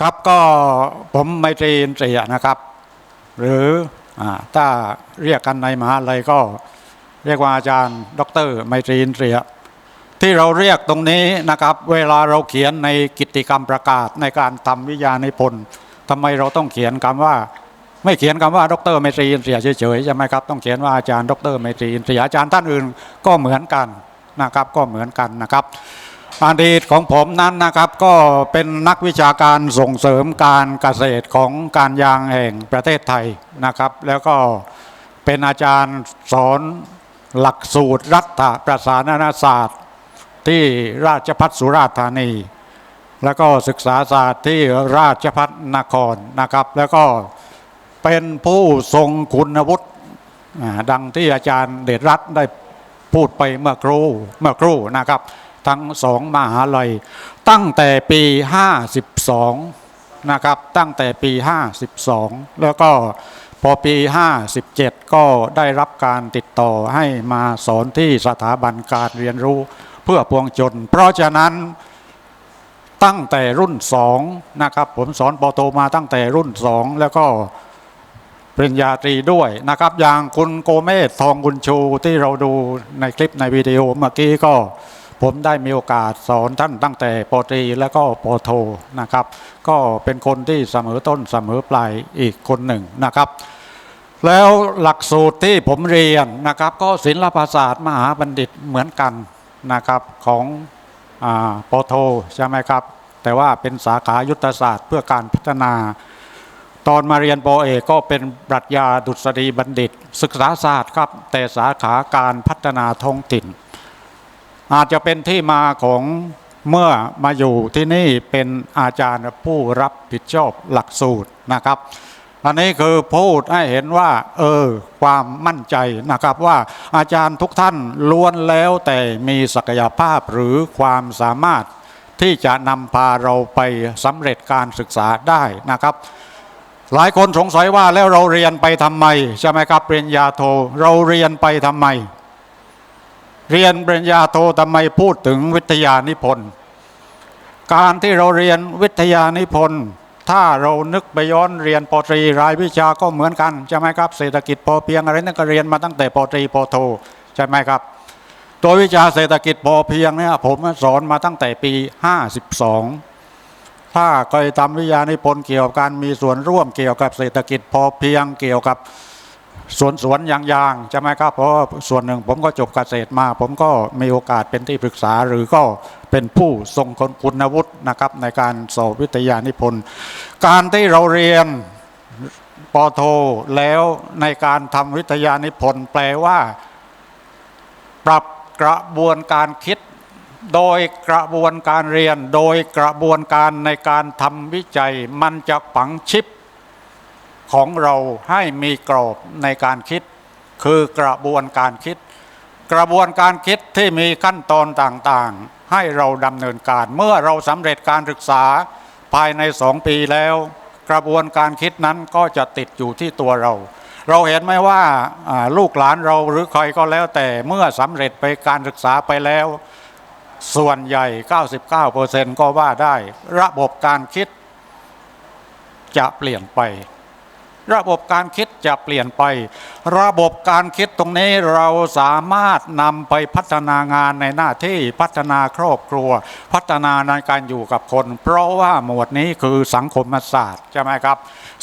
ครับก็ผมไมตรีอินทรียนะครับ หรืออถ้าเรียกกันในมหาลัยก็เรียกว่าอาจารย์ ดรไมตรีอินทรียที่เราเรียกตรงนี้นะครับ เวลาเราเขียนในกิตติกรรมประกาศในการทำวิทยานิพนธ์ทำไมเราต้องเขียนคำว่า ไม่เขียนคำว่า ดรไมตรีอินทรียเฉยๆใช่ไหมครับต้องเขียนว่าอาจารย์ ดรไมตรีอินทรียอาจารย์ท่านอื่นก็เหมือนกันนะครับก็เหมือนกันนะครับ อดีตของผมนั้นนะครับก็เป็นนักวิชาการส่งเสริมการเกษตรของการยางแห่งประเทศไทยนะครับ แล้วก็เป็นอาจารย์สอนหลักสูตรรัฐประศาสนาศาสตร์ ที่ราชพัฒสุราษฎร์ธานี แล้วก็ศึกษาศาสตร์ที่ราชพัฒนครนะครับ แล้วก็เป็นผู้ทรงคุณวุฒิดังที่อาจารย์เดชรัตน์ได้พูดไปเมื่อครู่เมื่อครู่นะครับ ทั้งสองมหาลัย ตั้งแต่ปี 52 นะครับ ตั้งแต่ปี 52 แล้วก็พอปี 57 ก็ได้รับการติดต่อให้มาสอนที่สถาบันการเรียนรู้เพื่อพวงจนเพราะฉะนั้นตั้งแต่รุ่นสองนะครับ ผมสอนปโทมาตั้งแต่รุ่นสองแล้วก็ปริญญาตรีด้วยนะครับ อย่างคุณโกเมศทองกุญชูที่เราดูในคลิปในวิดีโอเมื่อกี้ก็ ผมได้มีโอกาสสอนท่านตั้งแต่ปตรีแล้วก็ปโทนะครับ ก็เป็นคนที่เสมอต้นเสมอปลายอีกคนหนึ่งนะครับ แล้วหลักสูตรที่ผมเรียนนะครับ ก็ศิลปศาสตร์มหาบัณฑิตเหมือนกันนะครับของอาปโทใช่ไหมครับ แต่ว่าเป็นสาขายุทธศาสตร์เพื่อการพัฒนา ตอนมาเรียนปอเอกก็เป็นปรัชญาดุษฎีบัณฑิต ศึกษาศาสตร์ครับแต่สาขาการพัฒนาท้องถิ่น อาจจะเป็นที่มาของเมื่อมาอยู่ที่นี่เป็นอาจารย์ผู้รับผิดชอบหลักสูตรนะครับ อันนี้คือพูดให้เห็นว่าเออความมั่นใจนะครับว่าอาจารย์ทุกท่านล้วนแล้วแต่มีศักยภาพหรือความสามารถที่จะนำพาเราไปสำเร็จการศึกษาได้นะครับ หลายคนสงสัยว่าแล้วเราเรียนไปทำไมใช่ไหมครับปริญญาโทเราเรียนไปทำไม เรียนปริญญาโททำไมพูดถึงวิทยานิพนธ์การที่เราเรียนวิทยานิพนธ์ถ้าเรานึกไปย้อนเรียนปตรีรายวิชาก็เหมือนกันใช่ไหมครับเศรษฐกิจพอเพียงอะไรนั่นก็เรียนมาตั้งแต่ปตรีปโทใช่ไหมครับตัววิชาเศรษฐกิจพอเพียงเนี่ยผมสอนมาตั้งแต่ปี 52 ถ้าเคยทำวิทยานิพนธ์เกี่ยวกับการมีส่วนร่วมเกี่ยวกับเศรษฐกิจพอเพียงเกี่ยวกับ สวนสวนยางยางๆใช่ไหมครับเพราะส่วนหนึ่งผมก็จบเกษตรมา ผมก็มีโอกาสเป็นที่ปรึกษา หรือก็เป็นผู้ทรงคุณวุฒินะครับในการสอบวิทยานิพนธ์ การที่เราเรียนปโทแล้วในการทำวิทยานิพนธ์แปลว่า ปรับกระบวนการคิด โดยกระบวนการเรียน โดยกระบวนการในการทำวิจัย มันจะฝังชิป ของเราให้มีกรอบในการคิด คือกระบวนการคิด กระบวนการคิดที่มีขั้นตอนต่างๆ ให้เราดำเนินการ เมื่อเราสำเร็จการศึกษาภายในสองปีแล้ว กระบวนการคิดนั้นก็จะติดอยู่ที่ตัวเรา เราเห็นไหมว่าลูกหลานเราหรือใครก็แล้วแต่เมื่อสำเร็จไปการศึกษาไปแล้ว ส่วนใหญ่ 99%ก็ว่าได้ ระบบการคิดจะเปลี่ยนไป ระบบการคิดจะเปลี่ยนไป ระบบการคิดตรงนี้เราสามารถนำไปพัฒนางานในหน้าที่พัฒนาครอบครัว พัฒนาในการอยู่กับคน เพราะว่าหมวดนี้คือสังคมศาสตร์ใช่ไหมครับ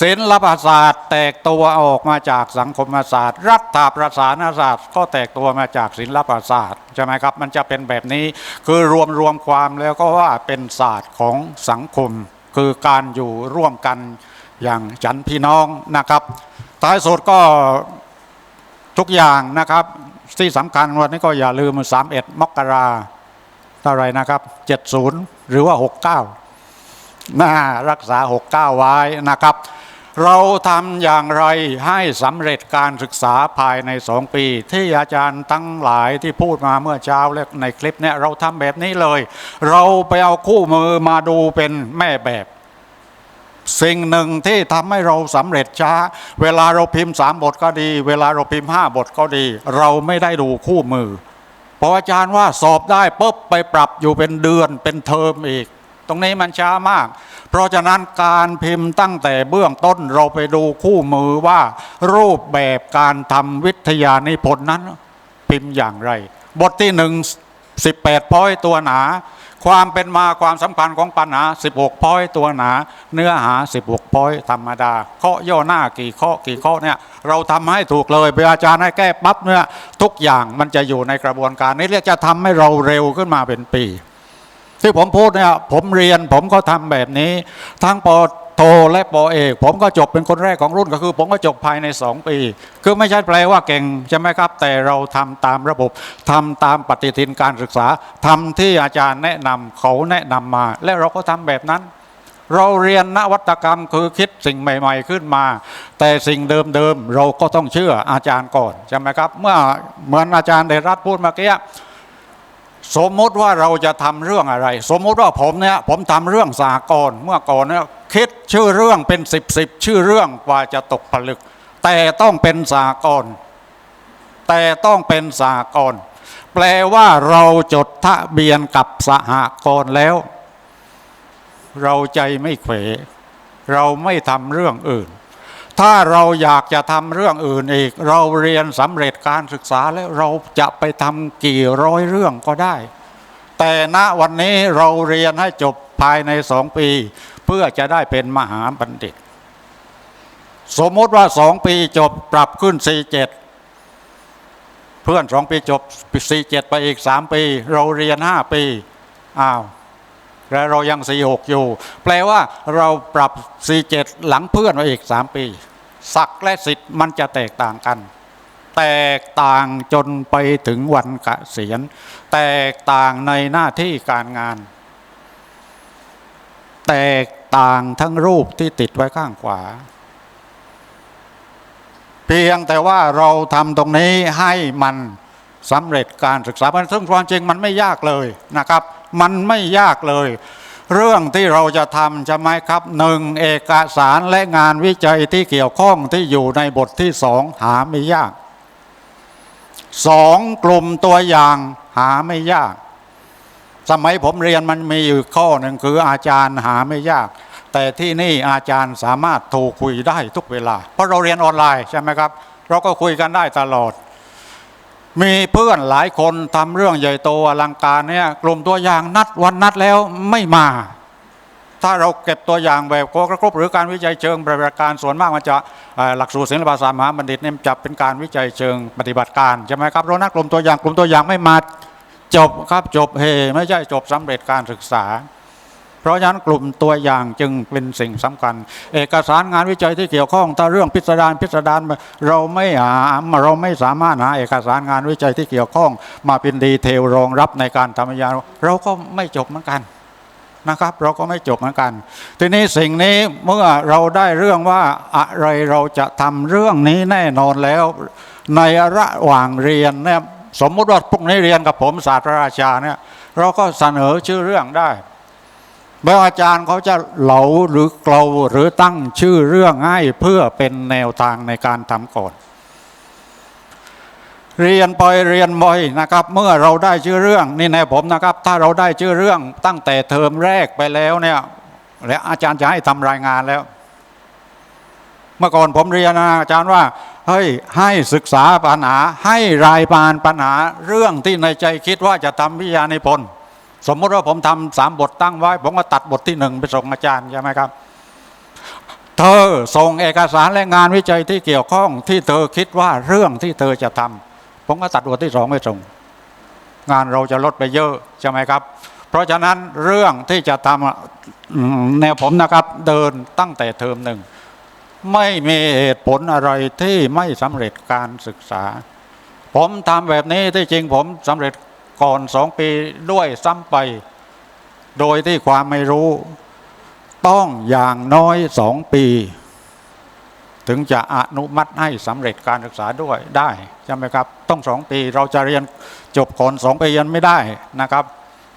ศิลปศาสตร์แตกตัวออกมาจากสังคมศาสตร์ รัฐประศานศาสตร์ ก็แตกตัวมาจากศิลปศาสตร์ใช่ไหมครับมันจะเป็นแบบนี้คือรวมรวมความแล้วก็ว่าเป็นศาสตร์ของสังคม คือการอยู่ร่วมกัน อย่างฉันพี่น้องนะครับท้ายสุดก็ทุกอย่างนะครับที่สำคัญวันนี้ก็อย่าลืม 31 มกราเท่าไรนะครับ 70 หรือว่า 69น่ารักษา 69 ไว้นะครับ เราทำอย่างไรให้สำเร็จการศึกษาภายในสองปี ที่อาจารย์ตั้งหลายที่พูดมาเมื่อเช้าและในคลิปเนี่ยเราทำแบบนี้เลย เราไปเอาคู่มือมาดูเป็นแม่แบบ สิ่งหนึ่งที่ทำให้เราสำเร็จช้า เวลาเราพิมพ์สามบทก็ดี เวลาเราพิมพ์ห้าบทก็ดี เราไม่ได้ดูคู่มือเพราะอาจารย์ว่าสอบได้ปุ๊บไปปรับอยู่เป็นเดือนเป็นเทอมอีก ตรงนี้มันช้ามาก เพราะฉะนั้นการพิมพ์ตั้งแต่เบื้องต้นเราไปดูคู่มือว่า รูปแบบการทำวิทยานิพนธ์นั้น พิมพ์อย่างไร บทที่หนึ่ง18พอยตัวหนา ความเป็นมาความสำคัญของปัญหา 16พอยตัวหนา เนื้อหา 16พอยธรรมดาข้อย่อหน้ากี่ข้อกี่ข้อเนี่ยเราทำให้ถูกเลยเวลาอาจารย์ให้แก้ปั๊บเนี่ยทุกอย่างมันจะอยู่ในกระบวนการนี้เรียกจะทำให้เราเร็วขึ้นมาเป็นปี ที่ผมพูดเนี่ยผมเรียนผมก็ทำแบบนี้ ทั้งปอโท และปอเอก ผมก็จบเป็นคนแรกของรุ่นก็คือ ผมก็จบภายใน 2 ปี คือไม่ใช่แปลว่าเก่งใช่ไหมครับ แต่เราทำตามระบบทำตามปฏิทินการศึกษาทำที่อาจารย์แนะนำเขาแนะนำมา และเราก็ทำแบบนั้น เราเรียนนวัตกรรมคือคิดสิ่งใหม่ ๆ ขึ้นมา แต่สิ่งเดิมๆเราก็ต้องเชื่ออาจารย์ก่อนใช่ไหมครับ เมื่อเหมือนอาจารย์เดรัตพูดเมื่อกี้ สมมติว่าเราจะทำเรื่องอะไร สมมติว่าผมเนี่ยผมทำเรื่องสากลเมื่อก่อนเนี่ยคิดชื่อเรื่องเป็นสิบสิบชื่อเรื่องกว่าจะตกผลึก แต่ต้องเป็นสากลแต่ต้องเป็นสากลแปลว่าเราจดทะเบียนกับสหกรณ์แล้ว เราใจไม่เขวเราไม่ทำเรื่องอื่น ถ้าเราอยากจะทำเรื่องอื่นอีก เราเรียนสำเร็จการศึกษาแล้วเราจะไปทำกี่ร้อยเรื่องก็ได้ แต่ณวันนี้เราเรียนให้จบภายในสองปี เพื่อจะได้เป็นมหาบัณฑิต สมมติว่าสองปีจบปรับขึ้นสี่เจ็ดเพื่อนสองปีจบสี่เจ็ดไปอีกสามปี เราเรียนห้าปีอ้าวแล้วเรายัง46อยู่ แปลว่าเราปรับ47หลังเพื่อนมาอีก3ปี ศักและสิทธิ์มันจะแตกต่างกัน แตกต่างจนไปถึงวันเกษียณแตกต่างในหน้าที่การงาน แตกต่างทั้งรูปที่ติดไว้ข้างขวา เพียงแต่ว่าเราทำตรงนี้ให้มันสำเร็จการศึกษาซึ่งความจริงมันไม่ยากเลยนะครับ มันไม่ยากเลย เรื่องที่เราจะทำจะไหมครับหนึ่งเอกสารและงานวิจัยที่เกี่ยวข้องที่อยู่ในบทที่สองหาไม่ยากสองกลุ่มตัวอย่างหาไม่ยาก สมัยผมเรียนมันมีอยู่ข้อหนึ่งคืออาจารย์หาไม่ยาก แต่ที่นี่อาจารย์สามารถโทรคุยได้ทุกเวลา เพราะเราเรียนออนไลน์ใช่ไหมครับ เราก็คุยกันได้ตลอด มีเพื่อนหลายคนทำเรื่องใหญ่โตอลังการเนี่ยกลุ่มตัวอย่างนัดวันนัดแล้วไม่มา ถ้าเราเก็บตัวอย่างแบบโคกระครบหรือการวิจัยเชิงปฏิบัติการส่วนมากมันจะหลักสูตรศิลปศาสตร์มหาบัณฑิตเนี่ยจะเป็นการวิจัยเชิงปฏิบัติการใช่ไหมครับเรานักกลุ่มตัวอย่างกลุ่มตัวอย่างไม่มาจบครับจบเฮไม่ใช่จบสำเร็จการศึกษา เพราะฉะนั้นกลุ่มตัวอย่างจึงเป็นสิ่งสำคัญ เอกสารงานวิจัยที่เกี่ยวข้องถ้าเรื่องพิสดารพิสดารเราไม่หาเราไม่สามารถหาเอกสารงานวิจัยที่เกี่ยวข้อง มาเป็นดีเทลรองรับในการทำวิทยาเราก็ไม่จบเหมือนกันนะครับเราก็ไม่จบเหมือนกัน ทีนี้สิ่งนี้เมื่อเราได้เรื่องว่าอะไรเราจะทำเรื่องนี้แน่นอนแล้ว ในระหว่างเรียนเนี่ยสมมุติว่าพวกนี้เรียนกับผมศาสตราจารย์เนี่ยเราก็เสนอชื่อเรื่องได้ แม้ว่าอาจารย์เขาจะเหลาหรือเกลาหรือตั้งชื่อเรื่องให้เพื่อเป็นแนวทางในการทำก่อน เรียนไปเรียนบ่อยนะครับ เมื่อเราได้ชื่อเรื่องนี่แนวผมนะครับ ถ้าเราได้ชื่อเรื่องตั้งแต่เทอมแรกไปแล้วเนี่ยและอาจารย์จะให้ทำรายงานแล้ว เมื่อก่อนผมเรียนนะอาจารย์ว่าเฮ้ยให้ศึกษาปัญหาให้รายบานปัญหาเรื่องที่ในใจคิดว่าจะทำวิทยานิพนธ์ สมมติว่าผมทำสามบทตั้งไว้ ผมก็ตัดบทที่หนึ่งไปส่งอาจารย์ใช่ไหมครับ เธอส่งเอกสารและงานวิจัยที่เกี่ยวข้องที่เธอคิดว่าเรื่องที่เธอจะทำผมก็ตัดบทที่สองไปส่ง งานเราจะลดไปเยอะใช่ไหมครับ เพราะฉะนั้นเรื่องที่จะทำแนวผมนะครับ เดินตั้งแต่เทอมหนึ่งไม่มีเหตุผลอะไรที่ไม่สำเร็จการศึกษา ผมทำแบบนี้ที่จริงผมสำเร็จ ก่อนสองปีด้วยซ้ำไป โดยที่ความไม่รู้ ต้องอย่างน้อยสองปี ถึงจะอนุมัติให้สำเร็จการศึกษาด้วยได้ใช่ไหมครับ ต้องสองปีเราจะเรียนจบก่อนสองปียันไม่ได้นะครับ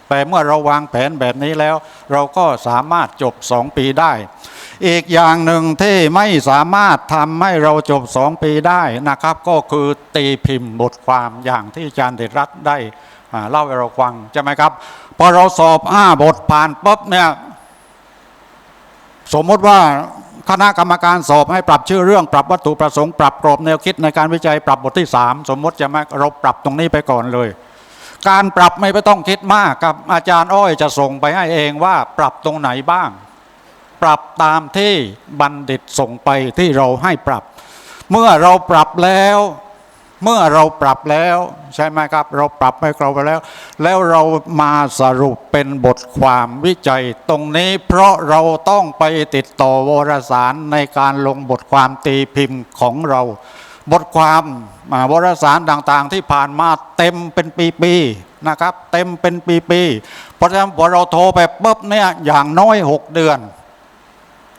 แต่เมื่อเราวางแผนแบบนี้แล้ว เราก็สามารถจบสองปีได้ อีกอย่างหนึ่งที่ไม่สามารถทำให้เราจบสองปีได้นะครับ ก็คือตีพิมพ์บทความอย่างที่อาจารย์เดชรัตน์ได้ เล่าให้เราฟังใช่ไหมครับพอเราสอบห้าบทผ่านปุ๊บเนี่ยสมมติว่าคณะกรรมการสอบให้ปรับชื่อเรื่องปรับวัตถุประสงค์ปรับกรอบแนวคิดในการวิจัยปรับบทที่ 3 สมมติจะมาเราปรับตรงนี้ไปก่อนเลย การปรับไม่ต้องคิดมากครับอาจารย์อ้อยจะส่งไปให้เองว่าปรับตรงไหนบ้าง ปรับตามที่บัณฑิตส่งไปที่เราให้ปรับ เมื่อเราปรับแล้ว เมื่อเราปรับแล้ว ใช่ไหมครับ เราปรับให้เราไปแล้ว แล้วเรามาสรุปเป็นบทความวิจัยตรงนี้ เพราะเราต้องไปติดต่อวารสารในการลงบทความตีพิมพ์ของเรา บทความวารสารต่างๆ ที่ผ่านมาเต็มเป็นปีๆนะครับ เต็มเป็นปีๆเพราะฉะนั้นพอเราโทรไปปุ๊บเนี่ยอย่างน้อย 6 เดือน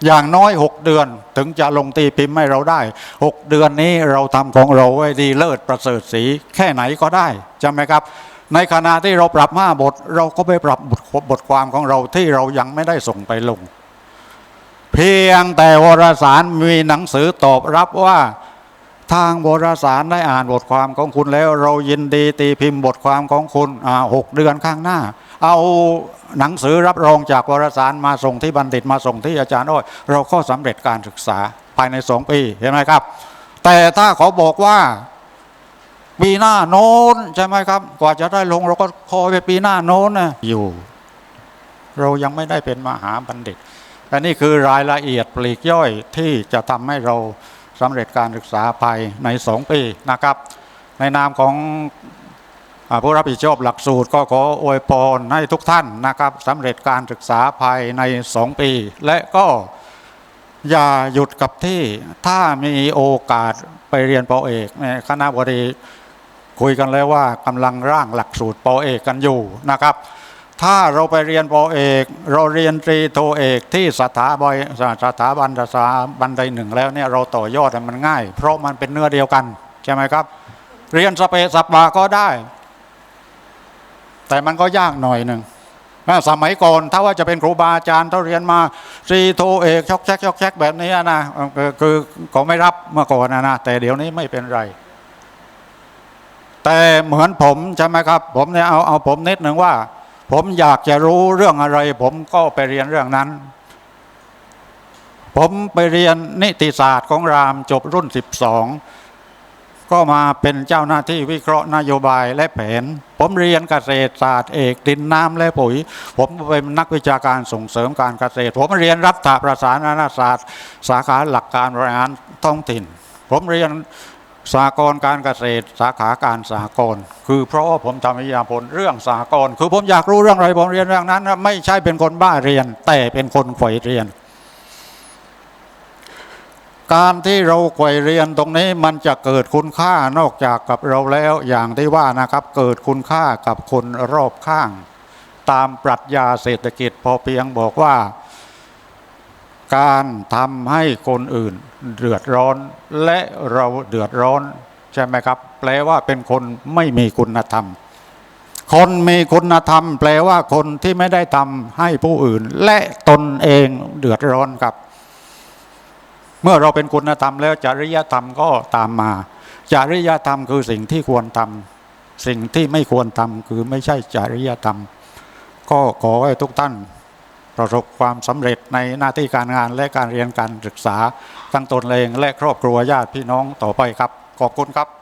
อย่างน้อย 6 เดือนถึงจะลงตีพิมพ์ให้เราได้ 6 เดือนนี้เราทำของเราไว้ดีเลิศประเสริฐสีแค่ไหนก็ได้ใช่ไหมครับ ในขณะที่เราปรับห้าบท เราก็ไปปรับบทบทความของเราที่เรายังไม่ได้ส่งไปลง เพียงแต่วารสารมีหนังสือตอบรับว่าทางวารสารได้อ่านบทความของคุณแล้ว เรายินดีตีพิมพ์บทความของคุณอ่าหกเดือนข้างหน้า เอาหนังสือรับรองจากวารสารมาส่งที่บัณฑิตมาส่งที่อาจารย์อ้อยเราก็สำเร็จการศึกษาภายในสองปีเห็นไหมครับ แต่ถ้าเขาบอกว่าปีหน้าโน้นใช่ไหมครับ กว่าจะได้ลงเราก็คอยไปปีหน้าโน้นนะอยู่ เรายังไม่ได้เป็นมหาบัณฑิตอันนี้คือรายละเอียดปลีกย่อยที่จะทำให้เราสำเร็จการศึกษาภายในสองปีนะครับ ในนามของ ผู้รับผิดชอบหลักสูตรก็ขออวยพรให้ทุกท่านนะครับสำเร็จการศึกษาภายในสองปี และก็อย่าหยุดกับที่ถ้ามีโอกาสไปเรียนปอเอกเนี่ยคณะบดีคุยกันแล้วว่ากำลังร่างหลักสูตรปอเอกกันอยู่นะครับ ถ้าเราไปเรียนปอเอก เราเรียนตรีโทเอกที่สถาบันสถาบันสถาบันใดหนึ่งแล้วเนี่ยเราต่อยอดมันง่าย เพราะมันเป็นเนื้อเดียวกันใช่ไหมครับ เรียนสเปซสัปาก็ได้ แต่มันก็ยากหน่อยหนึ่งสมัยก่อนถ้าว่าจะเป็นครูบาอาจารย์ถ้าเรียนมาตรีโทเอกชอกแชกชอกแชกแบบนี้นะเออคือเขาไม่รับเมื่อก่อนนะนะแต่เดี๋ยวนี้ไม่เป็นไร แต่เหมือนผมใช่ไหมครับ ผมเนี่ยเอาเอาผมนิดหนึ่งว่า ผมอยากจะรู้เรื่องอะไร ผมก็ไปเรียนเรื่องนั้น ผมไปเรียนนิติศาสตร์ของรามจบรุ่น12 ก็มาเป็นเจ้าหน้าที่วิเคราะห์นโยบายและแผน ผมเรียนเกษตรศาสตร์เอกดินน้ำและปุ๋ย ผมเป็นนักวิชาการส่งเสริมการเกษตร ผมเรียนรัฐประศาสนาศาสตร์ สาขาหลักการบริหารท้องถิ่น ผมเรียนสากลการเกษตร สาขาการสากลคือเพราะว่าผมทำวิทยาผลเรื่องสากลคือผมอยากรู้เรื่องอะไรผมเรียนเรื่องนั้น ไม่ใช่เป็นคนบ้าเรียน แต่เป็นคนใฝ่เรียน การที่เราใฝ่เรียนตรงนี้มันจะเกิดคุณค่านอกจากกับเราแล้วอย่างที่ว่านะครับ เกิดคุณค่ากับคนรอบข้าง ตามปรัชญาเศรษฐกิจพอเพียงบอกว่า การทำให้คนอื่นเดือดร้อนและเราเดือดร้อนใช่ไหมครับ แปลว่าเป็นคนไม่มีคุณธรรม คนมีคุณธรรม แปลว่าคนที่ไม่ได้ทำให้ผู้อื่น และตนเองเดือดร้อนครับ มื่อเราเป็นคุณธรรมแล้วจริยธรรมก็ตามมา จริยธรรมคือสิ่งที่ควรทำสิ่งที่ไม่ควรทำคือไม่ใช่จริยธรรม ก็ขอให้ทุกท่านประสบความสำเร็จในหน้าที่การงานและการเรียนการศึกษาทั้งตนเองและครอบครัวญาติพี่น้องต่อไปครับ ขอบคุณครับ